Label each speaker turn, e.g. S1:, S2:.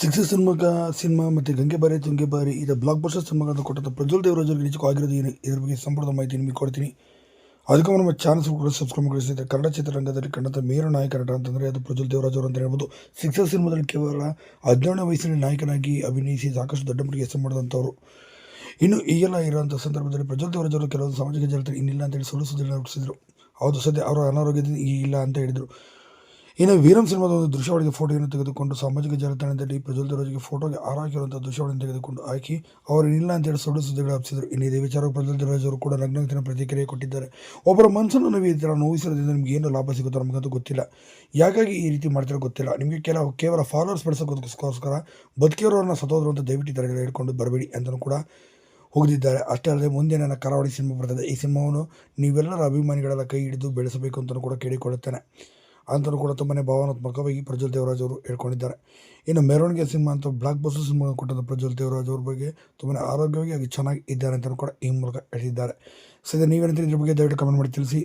S1: Sixes ಸಿನಿಮಾಗ cinema ಮತ್ತು ಗಂಗೆ ಬಾರಿ, ತುಂಗೆ ಬಾರಿ, ಇದು ಬ್ಲಾಕ್ ಬಸ್ಟರ್ ಸಿನಿಮಾಗಳನ್ನು ಕೊಟ್ಟಂಥ ಪ್ರಜ್ವಲ್ ದೇವರಾಜ್ ಅವ್ರಿಗೆ ನಿಜಕ್ಕೂ ಆಗಿರೋದು ಏನು, ಇದ್ರ ಬಗ್ಗೆ ಸಂಪೂರ್ಣ ಮಾಹಿತಿ ನಿಮಗೆ ಕೊಡ್ತೀನಿ. ಅದಕ್ಕೂ ನಮ್ಮ ಚಾನಲ್ಸ್ ಕೂಡ ಸಬ್ಸ್ಕ್ರೈಬ್ ಮಾಡಿಸಿದ್ರೆ ಕನ್ನಡ ಚಿತ್ರರಂಗದಲ್ಲಿ ಕಂಡಂಥ ಮೇರ ನಾಯಕ ನಟ ಅಂತಂದರೆ ಅದು ಪ್ರಜ್ವಲ್ ದೇವರಾಜ್ ಅವರು ಅಂತ ಹೇಳ್ಬೋದು. ಸಿಕ್ಸಸ್ ಸಿನಿಮಾದಲ್ಲಿ ಕೇವಲ ಹದಿನೇಳನೇ ವಯಸ್ಸಿನಲ್ಲಿ ನಾಯಕನಾಗಿ ಅಭಿನಯಿಸಿ ಸಾಕಷ್ಟು ದೊಡ್ಡ ಮಟ್ಟಿಗೆ ಹೆಸರು ಮಾಡಿದಂಥವ್ರು. ಇನ್ನು ಈಗೆಲ್ಲ ಇರೋಂಥ ಸಂದರ್ಭದಲ್ಲಿ ಪ್ರಜ್ವಲ್ ದೇವರಾಜ್ ಅವರು ಕೆಲವೊಂದು ಸಾಮಾಜಿಕ ಜಾಲತಾಣ ಇನ್ನಿಲ್ಲ ಅಂತೇಳಿ ಸುಳ್ಳು ಸುದ್ದಿ ರೂಪಿಸಿದರು ಹೌದು, ಸದ್ಯ ಅವರ ಅನಾರೋಗ್ಯದಿಂದ ಇಲ್ಲ ಅಂತ ಹೇಳಿದರು. ಇನ್ನು ವೀರಂ ಸಿನಿಮಾದ ಒಂದು ದೃಶ್ಯಾವಳಿಗೆ ಫೋಟೋಯನ್ನು ತೆಗೆದುಕೊಂಡು ಸಾಮಾಜಿಕ ಜಾಲತಾಣದಲ್ಲಿ ಪ್ರಜ್ವಲ್ ದರೋಜಿಗೆ ಫೋಟೋಗೆ ಹಾರಾಕಿರುವಂಥ ದೃಶ್ಯಾವಳಿಯನ್ನು ತೆಗೆದುಕೊಂಡು ಹಾಕಿ, ಅವರು ಇಲ್ಲ ಅಂತೇಳಿ ಸುಳ್ಳು ಸುದ್ದಿಗಳು ಹಬ್ಬಿಸಿದ್ರು ಇನ್ನು ಇದೇ ವಿಚಾರ ಪ್ರಜ್ವಲ್ ದರೋಜ್ ಅವರು ಕೂಡ ನಗ್ನಗ್ತಿನ ಪ್ರತಿಕ್ರಿಯೆ ಕೊಟ್ಟಿದ್ದಾರೆ. ಒಬ್ಬರ ಮನಸ್ಸನ್ನು ನಾವು ಈ ಥರ ನೋಯಿಸಿರೋದ್ರಿಂದ ನಿಮ್ಗೆ ಏನು ಲಾಭ ಸಿಗುತ್ತೋ ನಮಗಂತೂ ಗೊತ್ತಿಲ್ಲ. ಯಾಕಾಗಿ ಈ ರೀತಿ ಮಾಡ್ತಿರೋ ಗೊತ್ತಿಲ್ಲ. ನಿಮಗೆ ಕೆಲವು ಕೇವಲ ಫಾಲೋವರ್ಸ್ ಬೆಳೆಸೋದಕ್ಕೋಸ್ಕರ ಬದುಕಿರೋರನ್ನ ಸತೋದ್ರ ಅಂತ ದಯವಿಟ್ಟು ಈ ಹಿಡ್ಕೊಂಡು ಬರಬೇಡಿ ಅಂತಲೂ ಕೂಡ ಹೋಗಿದ್ದಾರೆ ಅಷ್ಟೇ ಅಲ್ಲದೆ ಮುಂದೆ ನನ್ನ ಕರಾವಳಿ ಸಿನಿಮಾ ಬರ್ತದೆ. ಈ ಸಿನಿಮಾವನ್ನು ನೀವೆಲ್ಲರ ಅಭಿಮಾನಿಗಳೆಲ್ಲ ಕೈ ಹಿಡಿದು ಬೆಳೆಸಬೇಕು ಅಂತಲೂ ಕೂಡ ಕೇಳಿಕೊಳ್ಳುತ್ತೇನೆ. ಅಂತಲೂ ಕೂಡ ತುಂಬಾ ಭಾವನಾತ್ಮಕವಾಗಿ ಪ್ರಜ್ವಲ್ ದೇವರಾಜ್ ಅವರು ಹೇಳ್ಕೊಂಡಿದ್ದಾರೆ. ಇನ್ನು ಮೆರವಣಿಗೆ ಸಿನಿಮಾ ಅಂತ ಬ್ಲಾಕ್ ಬಸ್ಟರ್ ಸಿನಿಮಾ ಕೊಟ್ಟಂಥ ಪ್ರಜ್ವಲ್ ದೇವರಾಜ್ ಅವ್ರ ಬಗ್ಗೆ ತುಂಬಾ ಆರೋಗ್ಯವಾಗಿ ಹಾಗೆ ಚೆನ್ನಾಗಿ ಇದ್ದಾರೆ ಅಂತಲೂ ಕೂಡ ಈ ಮೂಲಕ ಹೇಳಿದ್ದಾರೆ. ಸದ್ಯ ನೀವೇನಂತ ಇದ್ರ ಬಗ್ಗೆ ದಯವಿಟ್ಟು ಕಮೆಂಟ್ ಮಾಡಿ ತಿಳಿಸಿ.